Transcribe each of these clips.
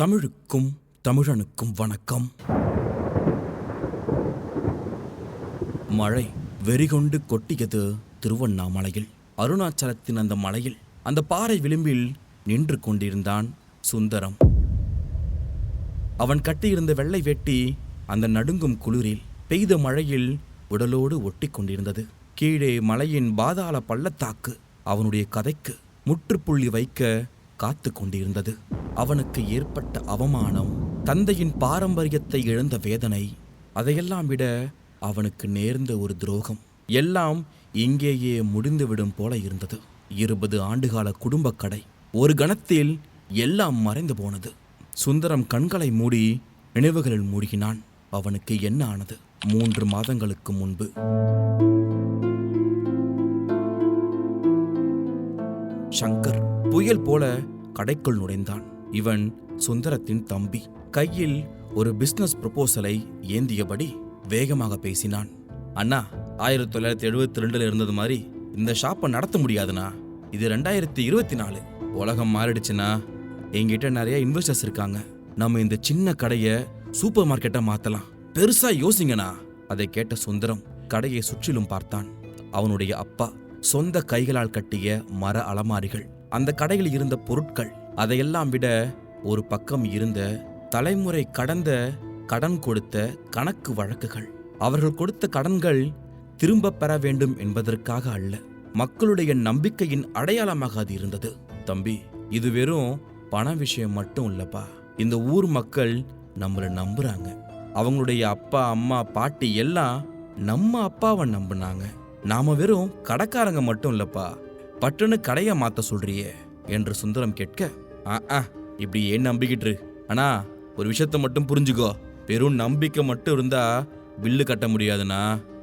தமிழுக்கும் தமிழனுக்கும் வணக்கம். மழை வெறிகொண்டு கொட்டியது திருவண்ணாமலையில். அருணாச்சலத்தின் அந்த மலையில் அந்த பாறை விளிம்பில் நின்று கொண்டிருந்தான் சுந்தரம். அவன் கட்டியிருந்த வெள்ளை வெட்டி அந்த நடுங்கும் குளிரில் பெய்த மழையில் உடலோடு ஒட்டி கொண்டிருந்தது. கீழே மலையின் பாதாள பள்ளத்தாக்கு அவனுடைய கதைக்கு முற்றுப்புள்ளி வைக்க காத்து கொண்டிருந்தது. அவனுக்கு ஏற்பட்ட அவமானம் தந்தையின் பாரம்பரியத்தை இழந்த வேதனை அதையெல்லாம் விட அவனுக்கு நேர்ந்த ஒரு துரோகம். எல்லாம் இங்கேயே முடிந்துவிடும் போல இருந்தது. இருபது ஆண்டுகால குடும்பக் கடை ஒரு கணத்தில் எல்லாம் மறைந்து போனது. சுந்தரம் கண்களை மூடி நினைவுகளில் மூழ்கினான். அவனுக்கு என்ன ஆனது? மூன்று மாதங்களுக்கு முன்பு. சங்கர் புயல் போல கடைக்குள் நுழைந்தான். இவன் சுந்தரத்தின் தம்பி. கையில் ஒரு பிசினஸ் ப்ரொபோசலை ஏந்தியபடி வேகமாக பேசினான். அண்ணா ஆயிரத்தி தொள்ளாயிரத்தி எழுபத்தி ரெண்டுல இருந்தது மாதிரி இந்த ஷாப்பை நடத்த முடியாதுண்ணா. இது ரெண்டாயிரத்தி இருபத்தி நாலு. உலகம் மாறிடுச்சுன்னா என்கிட்ட நிறைய இன்வெஸ்டர்ஸ் இருக்காங்க. நம்ம இந்த சின்ன கடையை சூப்பர் மார்க்கெட்டை மாத்தலாம். பெருசா யோசிங்கண்ணா அதை கேட்ட சுந்தரம் கடையை சுற்றிலும் பார்த்தான். அவனுடைய அப்பா சொந்த கைகளால் கட்டிய மர அலமாரிகள் அந்த கடையில் இருந்த பொருட்கள் அதையெல்லாம் விட ஒரு பக்கம் இருந்த தலைமுறை கடந்த கடன் கொடுத்த கணக்கு வழக்குகள். அவர்கள் கொடுத்த கடன்கள் திரும்ப பெற வேண்டும் என்பதற்காக அல்ல. மக்களுடைய நம்பிக்கையின் அடையாளமாக அது இருந்தது. தம்பி இது வெறும் பண விஷயம் மட்டும் இல்லப்பா. இந்த ஊர் மக்கள் நம்மளை நம்புறாங்க. அவங்களுடைய அப்பா அம்மா பாட்டி எல்லாம் நம்ம அப்பாவை நம்புனாங்க. நாம வெறும் கடைக்காரங்க மட்டும் இல்லப்பா. பட்டுன்னு கடையை மாத்த சொல்றியே என்று சுந்தரம் கேட்க ஆ ஆ, இப்படி ஏன் நம்பிக்கிட்டு அண்ணா ஒரு விஷயத்த மட்டும் புரிஞ்சுக்கோ. வெறும் நம்பிக்கை மட்டும் இருந்தா பில்லு கட்ட முடியாதுண்ணா.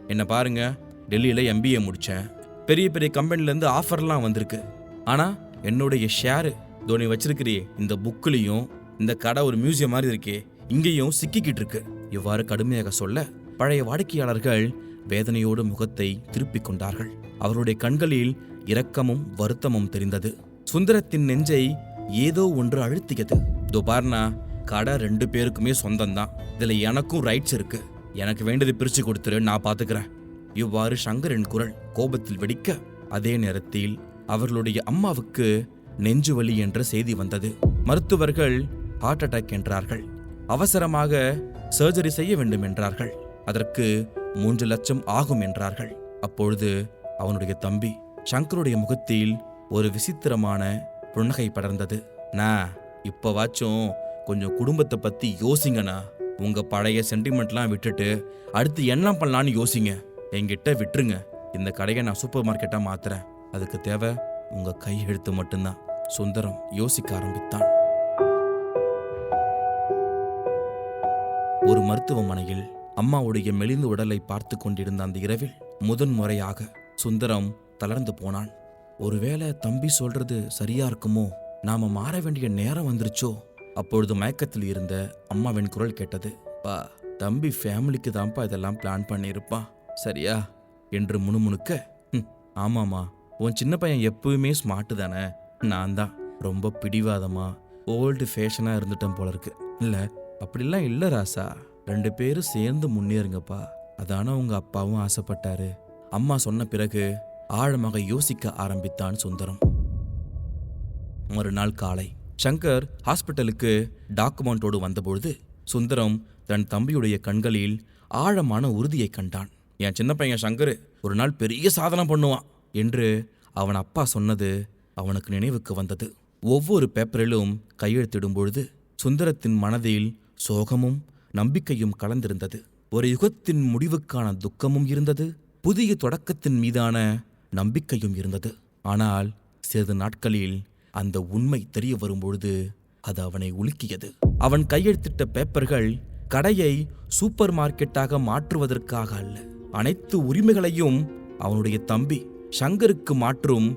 என்ன பாருங்க டெல்லியில் எம்பிஏ முடித்தேன் பெரிய பெரிய கம்பெனிலேருந்து ஆஃபர்லாம் வந்திருக்கு. ஆனால் என்னுடைய ஷேரு தோனி வச்சிருக்கிறியே இந்த புக்குலேயும் இந்த கடை ஒரு மியூசியம் மாதிரி இருக்கே இங்கேயும் சிக்கிக்கிட்டு இருக்கு. இவ்வாறு கடுமையாக சொல்ல பழைய வாடிக்கையாளர்கள் வேதனையோடு முகத்தை திருப்பிக் கொண்டார்கள். அவருடைய கண்களில் இரக்கமும் வருத்தமும் தெரிந்தது. சுந்தரத்தின் நெஞ்சை ஏதோ ஒன்று அழுத்தியது துபார்னா கடை ரெண்டு பேருக்குமே சொந்தம்தான். இதுல எனக்கும் ரைட்ஸ் இருக்கு. எனக்கு வேண்டியது பிரிச்சு கொடுத்துரு நான் பார்த்துக்கிறேன். இவ்வாறு சங்கரின் குரல் கோபத்தில் வெடிக்க அதே நேரத்தில் அவர்களுடைய அம்மாவுக்கு நெஞ்சுவலி என்ற செய்தி வந்தது. மருத்துவர்கள் ஹார்ட் அட்டாக் என்றார்கள். அவசரமாக சர்ஜரி செய்ய வேண்டும் என்றார்கள். அதற்கு மூன்று லட்சம் ஆகும் என்றார்கள். அப்பொழுது அவனுடைய தம்பி சங்கருடைய முகத்தில் ஒரு விசித்திரமான புன்னகை படர்ந்தது. நான் இப்போவாச்சும் கொஞ்சம் குடும்பத்தை பற்றி யோசிங்கண்ணா. உங்கள் பழைய சென்டிமெண்ட்லாம் விட்டுட்டு அடுத்து என்ன பண்ணலான்னு யோசிங்க. என்கிட்ட விட்டுருங்க. இந்த கடையை நான் சூப்பர் மார்க்கெட்டாக மாற்றுறேன் அதுக்கு தேவை உங்கள் கையெழுத்து மட்டும்தான். சுந்தரம் யோசிக்க ஆரம்பித்தான். ஒரு மருத்துவமனையில் அம்மாவுடைய மெலிந்த உடலை பார்த்து கொண்டிருந்த அந்த இரவில் முதன் முறையாக சுந்தரம் தளர்ந்து போனான். ஒருவேளை தம்பி சொல்றது சரியா இருக்குமோ? நாம மாற வேண்டிய நேரம் வந்துருச்சோ? அப்பொழுது மயக்கத்தில் இருந்த அம்மாவின் குரல் கேட்டது பா தம்பி ஃபேமிலிக்கு தான்ப்பா இதெல்லாம் பிளான் பண்ணியிருப்பான் சரியா? என்று முணுமுணுக்க "ஹம், ஆமாமா உன் சின்ன பையன் எப்பவுமே ஸ்மார்ட் தானே? நான் தான். ரொம்ப பிடிவாதமா? ஓல்டு ஃபேஷனாக இருந்துட்டேன் போல இருக்கு இல்லை அப்படிலாம் இல்லை ராசா. ரெண்டு பேரும் சேர்ந்து முன்னேறுங்கப்பா. அதான உங்க அப்பாவும் ஆசைப்பட்டாரு. அம்மா சொன்ன பிறகு ஆழமாக யோசிக்க ஆரம்பித்தான் சுந்தரம். மறுநாள் காலை சங்கர் ஹாஸ்பிட்டலுக்கு டாக்குமெண்ட்டோடு வந்தபொழுது சுந்தரம் தன் தம்பியுடைய கண்களில் ஆழமான உறுதியை கண்டான். என் சின்ன பையன் சங்கர் ஒரு நாள் பெரிய சாதனை பண்ணுவான் என்று அவன் அப்பா சொன்னது அவனுக்கு நினைவுக்கு வந்தது. ஒவ்வொரு பேப்பரிலும் கையெழுத்திடும் பொழுது சுந்தரத்தின் மனதில் சோகமும் நம்பிக்கையும் கலந்திருந்தது. ஒரு யுகத்தின் முடிவுக்கான துக்கமும் இருந்தது. புதிய தொடக்கத்தின் மீதான நம்பிக்கையும் இருந்தது. ஆனால் சிறிது நாட்களில் அந்த உண்மை தெரிய வரும்பொழுது அது அவனை உலுக்கியது. அவன் கையெழுத்திட்ட பேப்பர்கள் கடையை சூப்பர் மார்க்கெட்டாக மாற்றுவதற்காக அல்ல. அனைத்து உரிமைகளையும் அவனுடைய தம்பி ஷங்கருக்கு மாற்றும்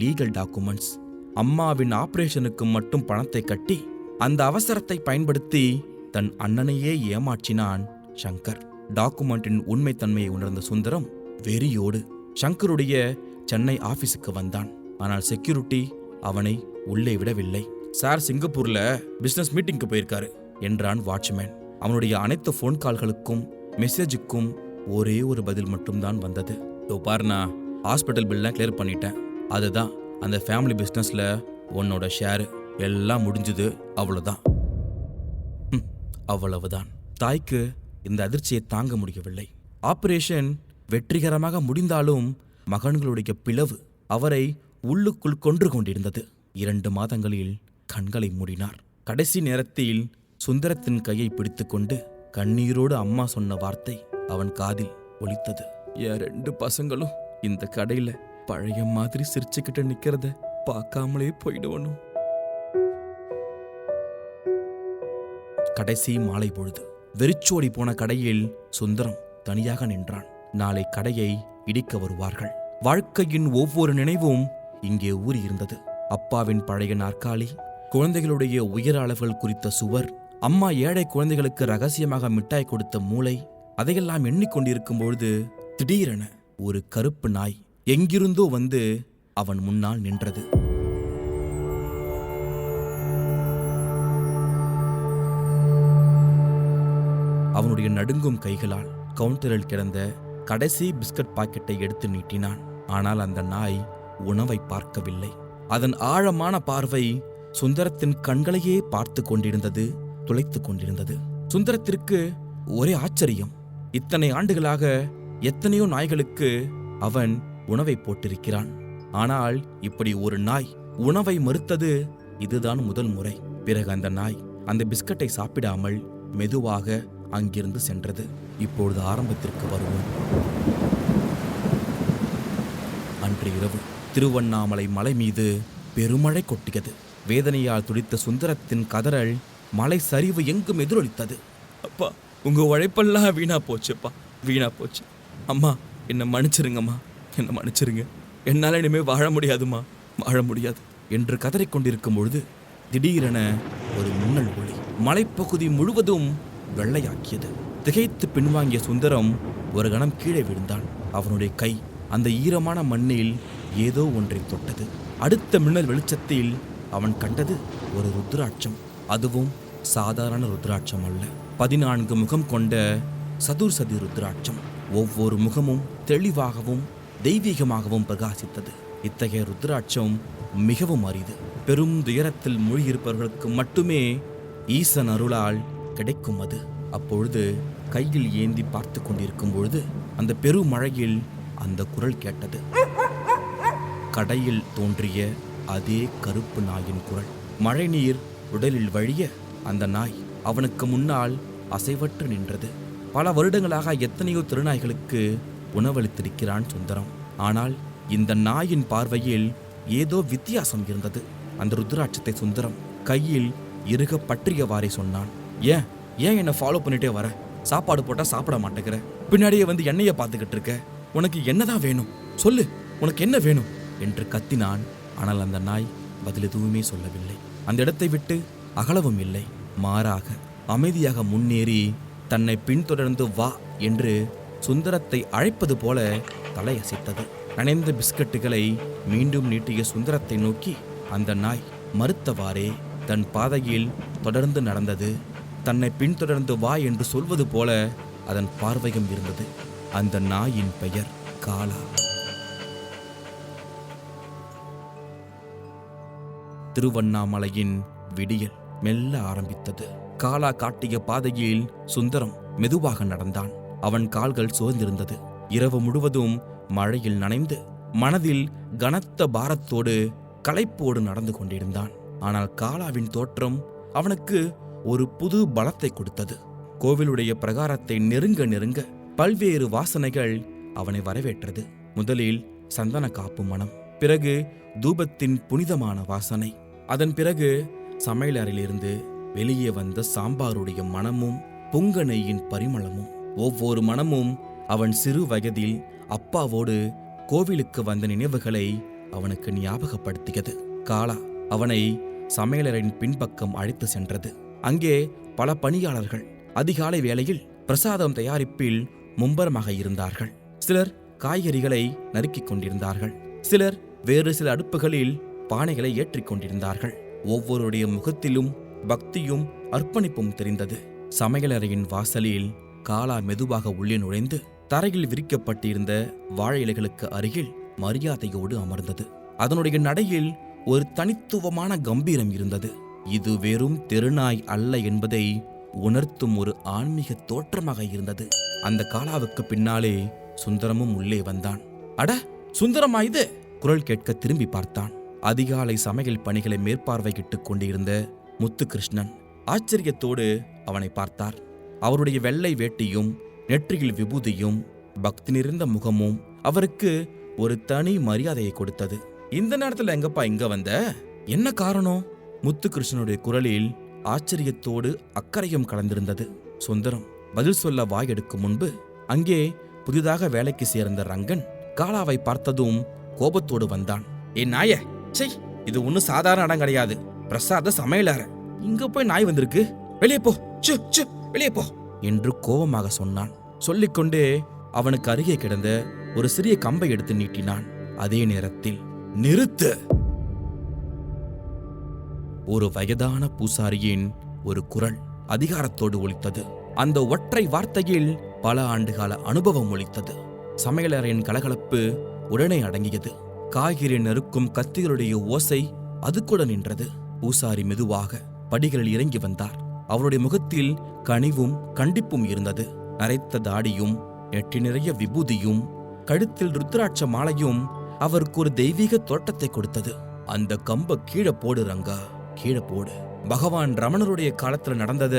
லீகல் டாக்குமெண்ட்ஸ் அம்மாவின் ஆபரேஷனுக்கு மட்டும் பணத்தை கட்டி அந்த அவசரத்தை பயன்படுத்தி தன் அண்ணனையே ஏமாற்றினான் ஷங்கர். டாக்குமெண்டின் உண்மைத்தன்மையை உணர்ந்த சுந்தரம் வெறியோடு சங்கருடைய சென்னை ஆபீஸுக்கு வந்தான். ஆனால் செக்யூரிட்டி அவனை உள்ளே விடவில்லை. சார் சிங்கப்பூர்ல பிசினஸ் மீட்டிங்க்கு போயிருக்காரு என்றான் வாட்ச்மேன். அவனுடைய அனைத்து ஃபோன் கால்களுக்கும் மெசேஜுக்கும் ஒரே ஒரு பதில் மட்டும்தான் வந்தது. இதோ பாருண்ணா ஹாஸ்பிட்டல் பில்லாம் கிளியர் பண்ணிட்டேன். அதுதான் அந்த ஃபேமிலி பிஸ்னஸில் உன்னோட ஷேரு எல்லாம் முடிஞ்சுது அவ்வளோதான் ம், அவ்வளவுதான். தாய்க்கு இந்த அதிர்ச்சியை தாங்க முடியவில்லை. ஆப்ரேஷன் வெற்றிகரமாக முடிந்தாலும் மகன்களுடைய பிளவு அவரை உள்ளுக்குள் கொன்று கொண்டிருந்தது. இரண்டு மாதங்களில் கண்களை மூடினார். கடைசி நேரத்தில் சுந்தரத்தின் கையை பிடித்துக்கொண்டு கண்ணீரோடு அம்மா சொன்ன வார்த்தை அவன் காதில் ஒலித்தது. என் ரெண்டு பசங்களும் இந்த கடையில பழைய மாதிரி சிரிச்சுக்கிட்டு நிக்கிறத பார்க்காமலே போயிடுவனும் கடைசி மாலை பொழுது வெறிச்சோடி போன கடையில் சுந்தரம் தனியாக நின்றான். நாளை கடையை இடிக்க வருவார்கள். வாழ்க்கையின் ஒவ்வொரு நினைவும் இங்கே ஊறியிருந்தது. அப்பாவின் பழைய நாற்காலி குழந்தைகளுடைய உயர அளவுகள் குறித்த சுவர் அம்மா ஏழை குழந்தைகளுக்கு ரகசியமாக மிட்டாய் கொடுத்த மூளை அதையெல்லாம் எண்ணிக்கொண்டிருக்கும் பொழுது திடீரென ஒரு கருப்பு நாய் எங்கிருந்தோ வந்து அவன் முன்னால் நின்றது. அவனுடைய நடுங்கும் கைகளால் கவுண்டரில் கிடந்த கடைசி பிஸ்கட் பாக்கெட்டை எடுத்து நீட்டினான். ஆனால் அந்த நாய் உணவை பார்க்கவில்லை. அதன் ஆழமான பார்வை சுந்தரத்தின் கண்களையே பார்த்து கொண்டிருந்தது துளைத்து கொண்டிருந்தது. சுந்தரத்திற்கு ஒரே ஆச்சரியம். இத்தனை ஆண்டுகளாக எத்தனையோ நாய்களுக்கு அவன் உணவை போட்டிருக்கிறான். ஆனால் இப்படி ஒரு நாய் உணவை மறுத்தது இதுதான் முதல் முறை. பிறகு அந்த நாய் அந்த பிஸ்கட்டை சாப்பிடாமல் மெதுவாக அங்கிருந்து சென்றது. இப்பொழுது ஆரம்பத்திற்கு வருவோம். அன்று இரவு திருவண்ணாமலை மலை மீது பெருமழை கொட்டியது. வேதனையால் துடித்த சுந்தரத்தின் கதறல் மலை சரிவு எங்கும் எதிரொலித்தது. அப்பா உங்க உழைப்பெல்லாம் வீணா போச்சுப்பா வீணா போச்சு. அம்மா என்னை மன்னிச்சிருங்கம்மா என்னை மன்னிச்சிருங்க. என்னால் இனிமே வாழ முடியாதும்மா வாழ முடியாது. என்று கதறிக்கொண்டிருக்கும் பொழுது திடீரென ஒரு மின்னல் ஒளி மலைப்பகுதி முழுவதும் வெள்ளையாக்கியது. திகைத்து பின்வாங்கிய சுந்தரம் ஒரு கணம் கீழே விழுந்தான். அவனுடைய கை அந்த ஈரமான மண்ணில் ஏதோ ஒன்றை தொட்டது. அடுத்த மின்னல் வெளிச்சத்தில் அவன் கண்டது ஒரு ருத்ராட்சம். அதுவும் சாதாரண ருத்ராட்சம் அல்ல. பதினான்கு முகம் கொண்ட சதுர்சதி ருத்ராட்சம். ஒவ்வொரு முகமும் தெளிவாகவும் தெய்வீகமாகவும் பிரகாசித்தது. இத்தகைய ருத்ராட்சம் மிகவும் அரிது. பெரும் துயரத்தில் மூழ்கியிருப்பவர்களுக்கு மட்டுமே ஈசன் அருளால் கிடைக்கும் அது. அப்பொழுது கையில் ஏந்தி பார்த்து கொண்டிருக்கும் பொழுது அந்த பெருமழையில் அந்த குரல் கேட்டது. கடையில் தோன்றிய அதே கருப்பு நாயின் குரல். மழைநீர் உடலில் வழிய அந்த நாய் அவனுக்கு முன்னால் அசைவற்று நின்றது. பல வருடங்களாக எத்தனையோ திருநாய்களுக்கு உணவளித்திருக்கிறான் சுந்தரம். ஆனால் இந்த நாயின் பார்வையில் ஏதோ வித்தியாசம் இருந்தது. அந்த ருத்ராட்சத்தை சுந்தரம் கையில் இறுக பற்றியவாறே சொன்னான். ஏன் ஏன் என்னை ஃபாலோ பண்ணிட்டே வர? சாப்பாடு போட்டால் சாப்பிட மாட்டேங்கிற. பின்னாடியே வந்து என்னைய பார்த்துக்கிட்டு இருக்க. உனக்கு என்னதான் வேணும்? சொல்லு. உனக்கு என்ன வேணும்? என்று கத்தினான். ஆனால் அந்த நாய் பதில் எதுவுமே சொல்லவில்லை. அந்த இடத்தை விட்டு அகலவும் இல்லை. மாறாக அமைதியாக முன்னேறி தன்னை பின்தொடர்ந்து வா என்று சுந்தரத்தை அழைப்பது போல தலையசைத்தது. நனைந்த பிஸ்கட்டுகளை மீண்டும் நீட்டிய சுந்தரத்தை நோக்கி அந்த நாய் மறுத்தவாறே தன் பாதையில் தொடர்ந்து நடந்தது. தன்னை பின்தொடர்ந்து வா என்று சொல்வது போல அதன் பார்வையும் இருந்தது. அந்த நாயின் பெயர் காலா. திருவண்ணாமலையின் விடியல் மெல்ல ஆரம்பித்தது. காலா காட்டிய பாதையில் சுந்தரம் மெதுவாக நடந்தான். அவன் கால்கள் சோர்ந்திருந்தது. இரவு முழுவதும் மழையில் நனைந்து மனதில் கனத்த பாரத்தோடு களைப்போடு நடந்து கொண்டிருந்தான். ஆனால் காலாவின் தோற்றம் அவனுக்கு ஒரு புது பலத்தை கொடுத்தது. கோவிலுடைய பிரகாரத்தை நெருங்க நெருங்க பல்வேறு வாசனைகள் அவனை வரவேற்றது. முதலில் சந்தன காப்பு மனம் பிறகு தூபத்தின் புனிதமான வாசனை. அதன் பிறகு சமையலறையிலிருந்து வெளியே வந்த சாம்பாருடைய மணமும் புங்கனையின் பரிமளமும். ஒவ்வொரு மணமும் அவன் சிறு வயதில் அப்பாவோடு கோவிலுக்கு வந்த நினைவுகளை அவனுக்கு ஞாபகப்படுத்தியது. காலா அவனை சமையலரின் பின்பக்கம் அழைத்து சென்றது. அங்கே பல பணியாளர்கள் அதிகாலை வேளையில் பிரசாதம் தயாரிப்பில் மும்பரமாக இருந்தார்கள். சிலர் காய்கறிகளை நறுக்கிக் கொண்டிருந்தார்கள். சிலர் வேறு சில அடுப்புகளில் பானைகளை ஏற்றிக் கொண்டிருந்தார்கள். ஒவ்வொருடைய முகத்திலும் பக்தியும் அர்ப்பணிப்பும் தெரிந்தது. சமையலறையின் வாசலில் காலா மெதுவாக உள்ளே நுழைந்து தரையில் விரிக்கப்பட்டிருந்த வாழை இலைகளுக்கு அருகில் மரியாதையோடு அமர்ந்தது. அதனுடைய நடையில் ஒரு தனித்துவமான கம்பீரம் இருந்தது. இது வெறும் தெருநாய் அல்ல என்பதை உணர்த்தும் ஒரு ஆன்மீக தோற்றமாக இருந்தது. அந்த காலாவுக்கு பின்னாலே சுந்தரமும் உள்ளே வந்தான். அட சுந்தரமா இது? குரல் கேட்க திரும்பி பார்த்தான். அதிகாலை சமையல் பணிகளை மேற்பார்வையிட்டுக் கொண்டிருந்த முத்துகிருஷ்ணன் ஆச்சரியத்தோடு அவனை பார்த்தார். அவருடைய வெள்ளை வேட்டியும் நெற்றியில் விபூதியும் பக்தி நிறைந்த முகமும் அவருக்கு ஒரு தனி மரியாதையை கொடுத்தது. இந்த நேரத்துல எங்கப்பா இங்க வந்த? என்ன காரணம்? முத்துகிருஷ்ணனுடைய குரலில் ஆச்சரியத்தோடு அக்கறையும் கலந்திருந்தது. சுந்தரம் பதில் சொல்ல வாயெடுக்கும் முன்பு அங்கே புதிதாக வேலைக்கு சேர்ந்த ரங்கன் காலாவை பார்த்ததும் கோபத்தோடு வந்தான். ஏ நாய! செய் இது ஒன்னும் சாதாரண இடம் கிடையாது. பிரசாத சமையலார இங்க போய் நாய் வந்திருக்கு. வெளியே போ. சு சு வெளியே போ. என்று கோபமாக சொன்னான். சொல்லிக்கொண்டே அவனுக்கு அருகே கிடந்த ஒரு சிறிய கம்பை எடுத்து நீட்டினான். அதே நேரத்தில் நிறுத்து! ஒரு வயதான பூசாரியின் ஒரு குரல் அதிகாரத்தோடு ஒலித்தது. அந்த ஒற்றை வார்த்தையில் பல ஆண்டுகால அனுபவம் ஒலித்தது. சமையலறையின் கலகலப்பு உடனே அடங்கியது. காய்கறி நறுக்கும் கத்திகளுடைய ஓசை அது கூட நின்றது. பூசாரி மெதுவாக படிகளில் இறங்கி வந்தார். அவருடைய முகத்தில் கனிவும் கண்டிப்பும் இருந்தது. நரைத்த தாடியும் நெற்றி நிறைய விபூதியும் கழுத்தில் ருத்ராட்ச மாலையும் அவருக்கு ஒரு தெய்வீக தோட்டத்தை கொடுத்தது. அந்த கம்ப கீழே போடு ரங்கா. கீழே போடு. பகவான் ரமணருடைய காலத்துல நடந்தத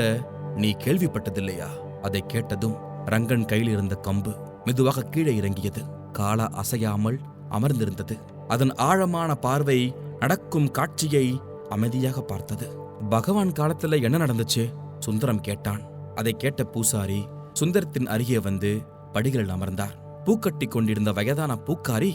நீ கேள்விப்பட்டதில்லையா? அதை கேட்டதும் ரங்கன் கையில் இருந்த கம்பு மெதுவாக கீழே இறங்கியது. காலா அசையாமல் அமர்ந்திருந்தது. அதன் ஆழமான பார்வை நடக்கும் காட்சியை அமைதியாக பார்த்தது. பகவான் காலத்துல என்ன நடந்துச்சு? சுந்தரம் கேட்டான். அதை கேட்ட பூசாரி சுந்தரத்தின் அருகே வந்து படிகளில் அமர்ந்தார். பூக்கட்டி கொண்டிருந்த வயதான பூக்காரி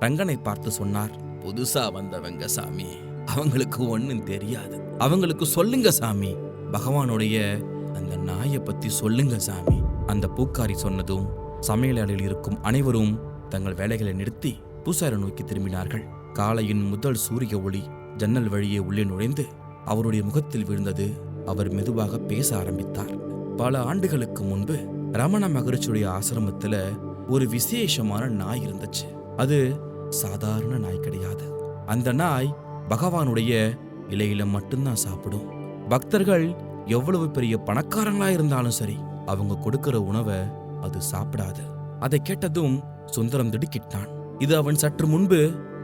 ரங்கனை பார்த்து சொன்னார் புதுசா வந்தவங்க சாமி. அவங்களுக்கு ஒன்றும் தெரியாது. அவங்களுக்கு சொல்லுங்க சாமி. பகவானுடைய அந்த நாயை பத்தி சொல்லுங்க சாமி. அந்த பூக்காரி சொன்னதும் சமையலாளில் இருக்கும் அனைவரும் தங்கள் வேலைகளை நிறுத்தி பூசாரை நோக்கி திரும்பினார்கள். காலையின் முதல் சூரிய ஒளி ஜன்னல் வழியே உள்ளே நுழைந்து அவருடைய முகத்தில் விழுந்தது. அவர் மெதுவாக பேச ஆரம்பித்தார். பல ஆண்டுகளுக்கு முன்பு ரமண மகரிஷியுடைய ஆசிரமத்துல ஒரு விசேஷமான நாய் இருந்துச்சு. அது சாதாரண நாய் கிடையாது. அந்த நாய் பகவானுடைய இலையில மட்டும்தான் சாப்பிடும். பக்தர்கள் எவ்வளவு பெரிய பணக்காரங்களா இருந்தாலும் சரி அவங்க கொடுக்கிற உணவை அது சாப்பிடாது. அதை கேட்டதும் சுந்தரம் திடுக்கிட்டான். இது அவன் சற்று முன்பு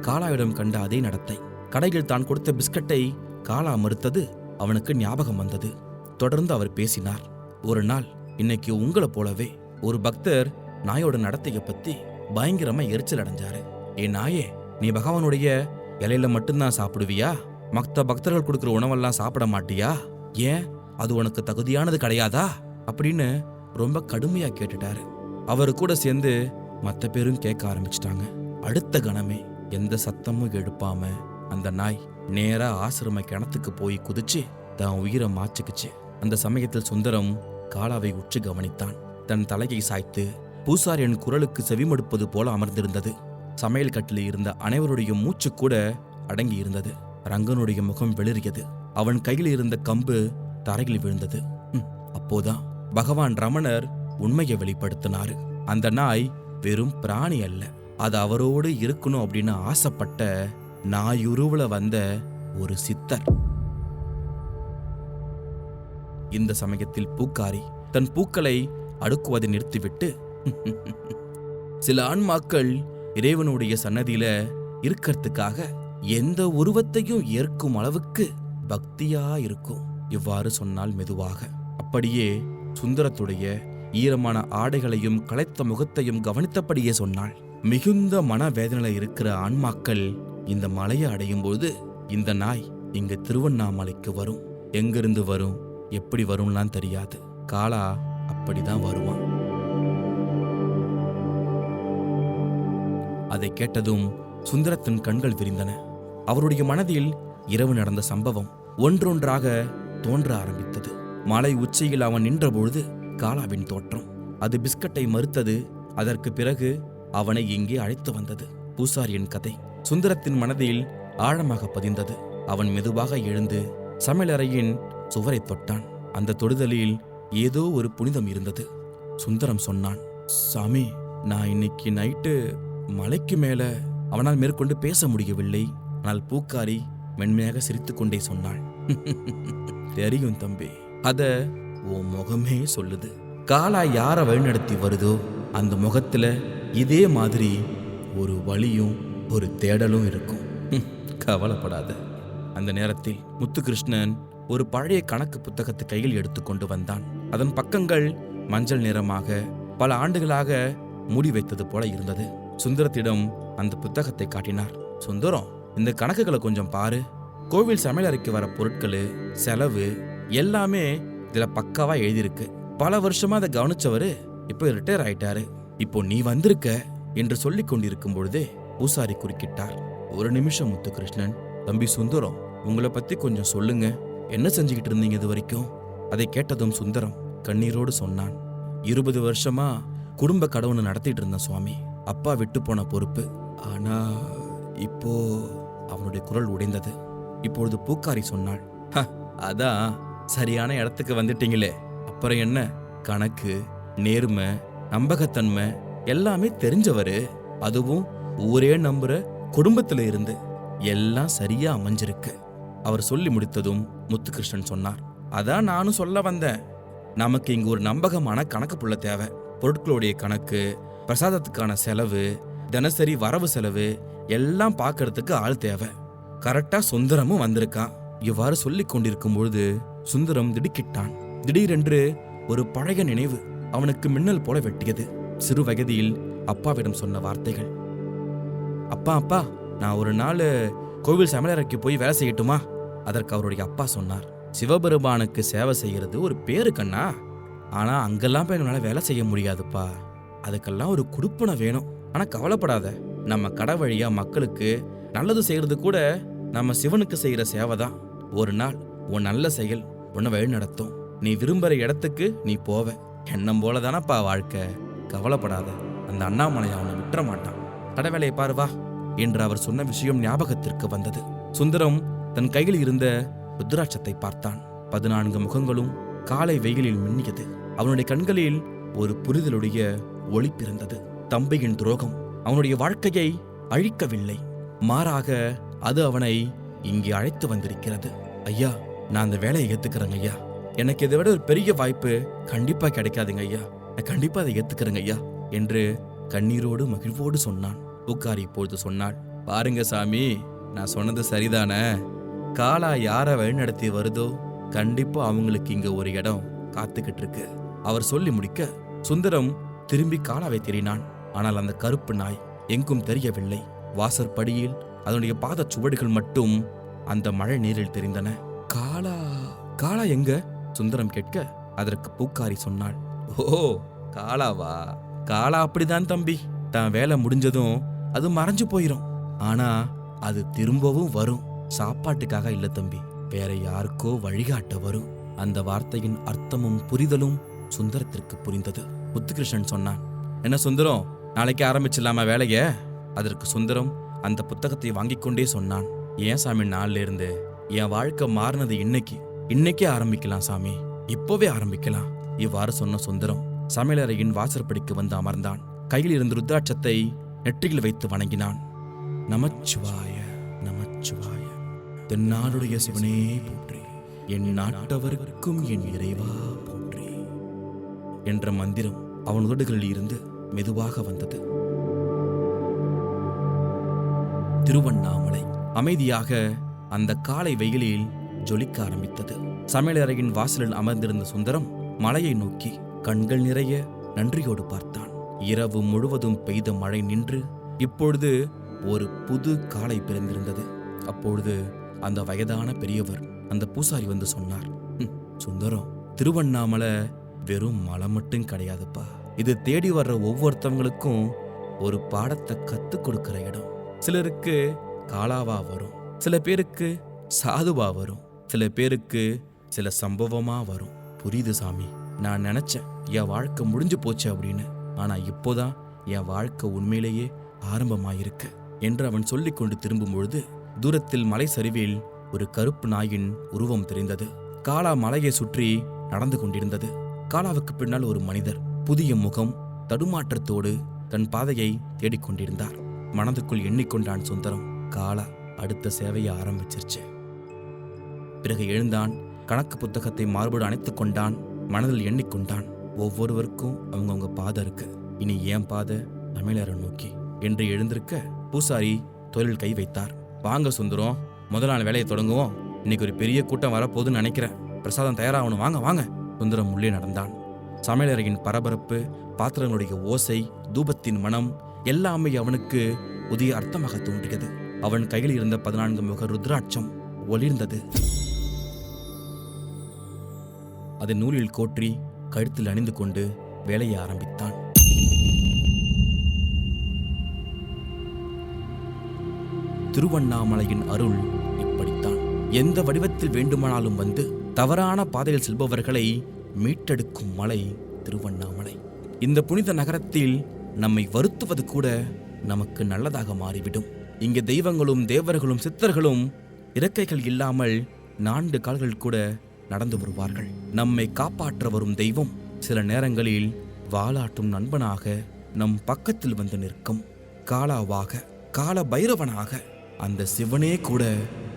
காலாவிடம் கண்ட அதே நடத்தை. கடையில் தான் கொடுத்த பிஸ்கட்டை காலா மறுத்தது அவனுக்கு ஞாபகம் வந்தது. தொடர்ந்து அவர் பேசினார் ஒரு நாள் இன்னைக்கு உங்களை போலவே ஒரு பக்தர் நாயோட நடத்தையை பத்தி பயங்கரமா எரிச்சல் அடைஞ்சாரு. என் நாயே நீ பகவானுடைய இலையில மட்டும்தான் சாப்பிடுவியா? மற்ற பக்தர்கள் கொடுக்குற உணவெல்லாம் சாப்பிட மாட்டியா? ஏன்? அது உனக்கு தகுதியானது கிடையாதா? அப்படின்னு ரொம்ப கடுமையா கேட்டுட்டாரு. அவரு கூட சேர்ந்து மற்ற பேரும் கேட்க ஆரம்பிச்சிட்டாங்க. அடுத்த கணமே எந்த சத்தமும் எழுப்பாம அந்த நாய் நேரா ஆசிரம கிணத்துக்கு போய் குதிச்சு தன் உயிரை மாச்சுக்குச்சு. அந்த சமயத்தில் சுந்தரம் காலாவை உற்று கவனித்தான். தன் தலையை சாய்த்து பூசாரியின் குரலுக்கு செவிமடுப்பது போல அமர்ந்திருந்தது. சமையல் கட்டில் இருந்த அனைவருடைய மூச்சு கூட அடங்கி இருந்தது ரங்கனுடைய முகம் வெளிறியது. அவன் கையில் இருந்த கம்பு தரையில் விழுந்தது. அப்போதான் பகவான் ரமணர் உண்மையை வெளிப்படுத்தினாரு. அந்த நாய் வெறும் பிராணி அல்ல. அது அவரோடு இருக்கணும் அப்படின்னு ஆசைப்பட்ட நாயுருவுல வந்த ஒரு சித்தர். இந்த சமயத்தில் பூக்காரி தன் பூக்களை அடுக்குவதை நிறுத்திவிட்டு சில ஆன்மாக்கள் இறைவனுடைய சன்னதியில இருக்கிறதுக்காக எந்த உருவத்தையும் ஏற்கும் அளவுக்கு பக்தியா இருக்கும். இவ்வாறு சொன்னால் மெதுவாக. அப்படியே சுந்தரத்துடைய ஈரமான ஆடைகளையும் களைத்த முகத்தையும் கவனித்தபடியே சொன்னாள். மிகுந்த மனவேதனையில இருக்கிற ஆன்மாக்கள் இந்த மலையை அடையும் போது இந்த நாய் இங்க திருவண்ணாமலைக்கு வரும். எங்கிருந்து வரும்? எப்படி வரும்லாம் தெரியாது. காலா அப்படிதான் வருவான். அதை கேட்டதும் சுந்தரத்தின் கண்கள் விரிந்தன. அவருடைய மனதில் இரவு நடந்த சம்பவம் ஒன்றொன்றாக தோன்ற ஆரம்பித்தது. மலை உச்சியில் அவன் நின்றபொழுது காலாவின் தோற்றம். அது பிஸ்கட்டை மறுத்தது. அதற்கு பிறகு அவனை இங்கே அழைத்து வந்தது பூசாரியின் கதை. சுந்தரத்தின் மனதில் ஆழமாக பதிந்தது. அவன் மெதுவாக எழுந்து சமையலறையின் சுவரை தொட்டான். அந்த தொடுதலில் ஏதோ ஒரு புனிதம் இருந்தது. சுந்தரம் சொன்னான் சாமி நான் இன்னைக்கு நைட்டு மலைக்கு மேல அவனால் மேற்கொண்டு பேச முடியவில்லை. ஆனால் பூக்காரி மென்மையாக சிரித்துக்கொண்டே சொன்னாள். தெரியும் தம்பி அத உன் முகமே சொல்லுது. காலா யார வழிநடத்தி வருதோ அந்த முகத்துல இதே மாதிரி ஒரு வழியும் ஒரு தேடலும் இருக்கும். கவலைப்படாத. அந்த நேரத்தில் முத்துகிருஷ்ணன் ஒரு பழைய கணக்கு புத்தகத்தை கையில் எடுத்துக்கொண்டு வந்தான். அதன் பக்கங்கள் மஞ்சள் நிறமாக பல ஆண்டுகளாக மூடி வைத்தது போல இருந்தது. சுந்தரத்திடம் அந்த புத்தகத்தை காட்டினார். சுந்தரம் இந்த கணக்குகளை கொஞ்சம் பாரு. கோவில் சமையலறைக்கு வர பொருட்கள் செலவு எல்லாமே இதில் பக்காவாக எழுதியிருக்கு. பல வருஷமாக அதை கவனிச்சவர் இப்போ ரிட்டையர் ஆயிட்டாரு. இப்போ நீ வந்திருக்க? என்று சொல்லி கொண்டிருக்கும் பொழுதே பூசாரி குறுக்கிட்டார். ஒரு நிமிஷம் முத்துகிருஷ்ணன். தம்பி சுந்தரம் உங்களை பற்றி கொஞ்சம் சொல்லுங்க. என்ன செஞ்சுக்கிட்டு இருந்தீங்க இது வரைக்கும்? அதை கேட்டதும் சுந்தரம் கண்ணீரோடு சொன்னான். இருபது வருஷமா குடும்ப கடவுன்னு நடத்திட்டு இருந்தேன் சுவாமி. அப்பா விட்டு போன பொறுப்பு. ஆனா இப்போ அவனுடைய குரல் உடைந்தது. இப்பொழுது பூக்காரி சொன்னாள் "ஹ, அதான். சரியான இடத்துக்கு வந்துட்டீங்களே. அப்புறம் என்ன? கணக்கு நேர்மை நம்பகத்தன்மை எல்லாமே தெரிஞ்சவரு. அதுவும் ஊரே நம்புற குடும்பத்தில் இருந்து. எல்லாம் சரியா அமைஞ்சிருக்கு. அவர் சொல்லி முடித்ததும் முத்துகிருஷ்ணன் சொன்னார் அதான் நானும் சொல்ல வந்தேன். நமக்கு இங்கு ஒரு நம்பகமான கணக்கு புள்ள தேவை. பொருட்களுடைய கணக்கு பிரசாதத்துக்கான செலவு தினசரி வரவு செலவு எல்லாம் பார்க்கறதுக்கு ஆள் தேவை. கரெக்டா சுந்தரமும் வந்திருக்கான். இவ்வாறு சொல்லி கொண்டிருக்கும் பொழுது சுந்தரம் திடுக்கிட்டான். திடீரென்று ஒரு பழைய நினைவு அவனுக்கு மின்னல் போல வெட்டியது. சிறு வயதில் அப்பாவிடம் சொன்ன வார்த்தைகள். அப்பா அப்பா நான் ஒரு நாள் கோவில் சமையலறைக்கு போய் வேலை செய்யட்டுமா? அதற்கு அவருடைய அப்பா சொன்னார். சிவபெருமானுக்கு சேவை செய்யறது ஒரு பேரு கண்ணா. ஆனா அங்கெல்லாம் போய் எங்களால வேலை செய்ய முடியாதுப்பா. அதுக்கெல்லாம் ஒரு குடுப்பனை வேணும். ஆனால் கவலைப்படாத. நம்ம கடை வழியாக மக்களுக்கு நல்லது செய்கிறது கூட நம்ம சிவனுக்கு செய்கிற சேவை தான் ஒரு நாள் உன் நல்ல செயல் உன்னை வழி நடத்தும். நீ விரும்புகிற இடத்துக்கு நீ போவ. எண்ணம் போல தானப்பா வாழ்க்கை. கவலைப்படாத. அந்த அண்ணாமலை அவனை விட்டுற மாட்டான். கடை வேலையை பாரு வா என்று அவர் சொன்ன விஷயம் ஞாபகத்திற்கு வந்தது. சுந்தரம் தன் கையில் இருந்த ருத்ராட்சத்தை பார்த்தான். பதினான்கு முகங்களும் காலை வெயிலில் மின்னியது. அவனுடைய கண்களில் ஒரு புரிதலுடைய ஒளி தம்பியின் துரோகம் அவனுடைய வாழ்க்கையை அழிக்கவில்லை. மாறாக அது அவனை இங்கே அழைத்து வந்திருக்கிறது. ஐயா நான் அந்த வேலையை ஏத்துக்கிறேங்க ஐயா. எனக்கு இதை விட ஒரு பெரிய வாய்ப்பு கண்டிப்பா கிடைக்காதுங்க ஐயா. நான் கண்டிப்பா அதை ஏத்துக்கிறேங்க ஐயா என்று கண்ணீரோடு மகிழ்வோடு சொன்னான். பூக்காரி இப்பொழுது சொன்னாள் பாருங்க சாமி நான் சொன்னது சரிதானே? காலா யாரை வழிநடத்தி வருதோ கண்டிப்பா அவங்களுக்கு இங்க ஒரு இடம் காத்துக்கிட்டு இருக்கு. அவர் சொல்லி முடிக்க சுந்தரம் திரும்பி காலாவை தேடினான் ஆனால் அந்த கருப்பு நாய் எங்கும் தெரியவில்லை. வாசற்படியில் அதனுடைய பாதச் சுவடுகள் மட்டும் அந்த மழை நீரில் தெரிந்தன. காலா காலா எங்க? சுந்தரம் கேட்க அதற்கு பூக்காரி சொன்னாள். ஓ காலாவா காலா அப்படிதான் தம்பி. தான் வேலை முடிஞ்சதும் அது மறைஞ்சு போயிரும். ஆனா அது திரும்பவும் வரும். சாப்பாட்டுக்காக இல்ல தம்பி. வேற யாருக்கோ வழிகாட்ட வரும். அந்த வார்த்தையின் அர்த்தமும் புரிதலும் சுந்தரத்திற்கு புரிந்தது. முத்துகிருஷ்ணன் சொன்னான். என்ன சுந்தரம் நாளைக்கு ஆரம்பிச்சிடலாமா வேலைய? அதற்கு சுந்தரம் அந்த புத்தகத்தை வாங்கிக் கொண்டே சொன்னான். ஏன் சாமி நாள்ல இருந்து என் வாழ்க்கை மாறினது இன்னைக்கு. இன்னைக்கே ஆரம்பிக்கலாம் சாமி. இப்போவே ஆரம்பிக்கலாம். இவ்வாறு சொன்ன சுந்தரம் சமையலறையின் வாசற்படிக்கு வந்து அமர்ந்தான். கையில் இருந்த ருத்ராட்சத்தை நெற்றியில் வைத்து வணங்கினான். நமச்சிவாய நமச்சிவாய தென்னாடுடைய சிவனே போற்றி என் நாட்டவருக்கும் என் இறைவா போற்றி என்ற மந்திரம் அவன் உதடுகளில் இருந்து மெதுவாக வந்தது. திருவண்ணாமலை. அமைதியாக அந்த காலை வெயிலில் ஜொலிக்க ஆரம்பித்தது. சமையலறையின் வாசலில் அமர்ந்திருந்த சுந்தரம் மலையை நோக்கி கண்கள் நிறைய நன்றியோடு பார்த்தான். இரவு முழுவதும் பெய்த மழை நின்று இப்பொழுது ஒரு புது காலை பிறந்திருந்தது. அப்பொழுது அந்த வயதான பெரியவர் அந்த பூசாரி வந்து சொன்னார் சுந்தரம் திருவண்ணாமலை வெறும் மலை மட்டும் கிடையாதுப்பா. இது தேடி வர்ற ஒவ்வொருத்தவங்களுக்கும் ஒரு பாடத்தை கற்றுக் கொடுக்கிற இடம். சிலருக்கு காலாவா வரும் சில பேருக்கு சாதுவா வரும் சில பேருக்கு சில சம்பவமா வரும். புரியுது சாமி? நான் நினைச்சேன் என் வாழ்க்கை முடிஞ்சு போச்சு அப்படின்னு. ஆனா இப்போதான் என் வாழ்க்கை உண்மையிலேயே ஆரம்பமாயிருக்கு என்று அவன் சொல்லிக் கொண்டு திரும்பும் பொழுது தூரத்தில் மலை சரிவில் ஒரு கருப்பு நாயின் உருவம் தெரிந்தது. காலா மலையை சுற்றி நடந்து கொண்டிருந்தது. காலாவுக்கு பின்னால் ஒரு மனிதர் புதிய முகம் தடுமாற்றத்தோடு தன் பாதையை தேடிக்கொண்டிருந்தார். மனதுக்குள் எண்ணிக்கொண்டான் சுந்தரம். காலா அடுத்த சேவையை ஆரம்பிச்சிருச்சு. பிறகு எழுந்தான். கணக்கு புத்தகத்தை மார்போடு அணைத்துக் கொண்டான். மனதில் எண்ணிக்கொண்டான். ஒவ்வொருவருக்கும் அவங்கவுங்க பாதை இருக்கு. இனி ஏன் பாதை? தமிழரை நோக்கி. என்று எழுந்திருக்க பூசாரி தொழில் கை வைத்தார். வாங்க சுந்தரம் முதல் நாள் வேலையை தொடங்குவோம். இன்னைக்கு ஒரு பெரிய கூட்டம் வரப்போகுதுன்னு நினைக்கிறேன். பிரசாதம் தயாராகணும். வாங்க வாங்க. சுந்தரம் உள்ளே நடந்தான். சமையலறையின் பரபரப்பு பாத்திரங்களுடைய ஓசை தூபத்தின் மனம் எல்லாமே அவனுக்கு புதிய அர்த்தமாக தோன்றியது. அவன் கையில் இருந்த பதினான்கு முக ருத்ராட்சம் ஒளிர்ந்தது. அதை நூலில் கோற்றி கழுத்தில் அணிந்து கொண்டு வேலையை ஆரம்பித்தான். திருவண்ணாமலையின் அருள் இப்படித்தான். எந்த வடிவத்தில் வேண்டுமானாலும் வந்து தவறான பாதையில் செல்பவர்களை மீட்டெடுக்கும் மலை திருவண்ணாமலை. இந்த புனித நகரத்தில் நம்மை வருத்துவது கூட நமக்கு நல்லதாக மாறிவிடும். இங்கே தெய்வங்களும் தேவர்களும் சித்தர்களும் இறக்கைகள் இல்லாமல் நான்கு கால்கள் கூட நடந்து வருவார்கள். நம்மை காப்பாற்ற வரும் தெய்வம் சில நேரங்களில் வாலாட்டும் நண்பனாக நம் பக்கத்தில் வந்து நிற்கும். காலாவாக கால பைரவனாக அந்த சிவனே கூட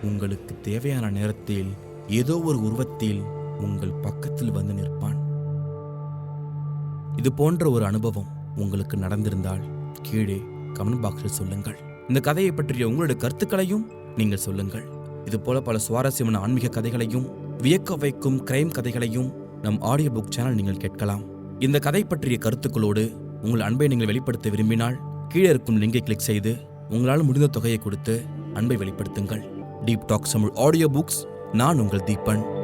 உங்களுக்கு தேவையான நேரத்தில் ஏதோ ஒரு உருவத்தில் உங்கள் பக்கத்தில் வந்து நிற்பான். இது போன்ற ஒரு அனுபவம் உங்களுக்கு நடந்திருந்தால் கீழே கமெண்ட் பாக்ஸில் சொல்லுங்கள். இந்த கதையை பற்றிய உங்களுடைய கருத்துக்களையும் நீங்கள் சொல்லுங்கள். இது போல பல சுவாரஸ்யமான ஆன்மீக கதைகளையும் வியக்க வைக்கும் கிரைம் கதைகளையும் நம் ஆடியோ புக் சேனல் நீங்கள் கேட்கலாம். இந்த கதை பற்றிய கருத்துக்களோடு உங்கள் அன்பை நீங்கள் வெளிப்படுத்த விரும்பினால் கீழே இருக்கும் லிங்கை கிளிக் செய்து உங்களால் முடிந்த தொகையை கொடுத்து அன்பை வெளிப்படுத்துங்கள். Deep talk Tamil audio books நான் உங்கள் தீபன்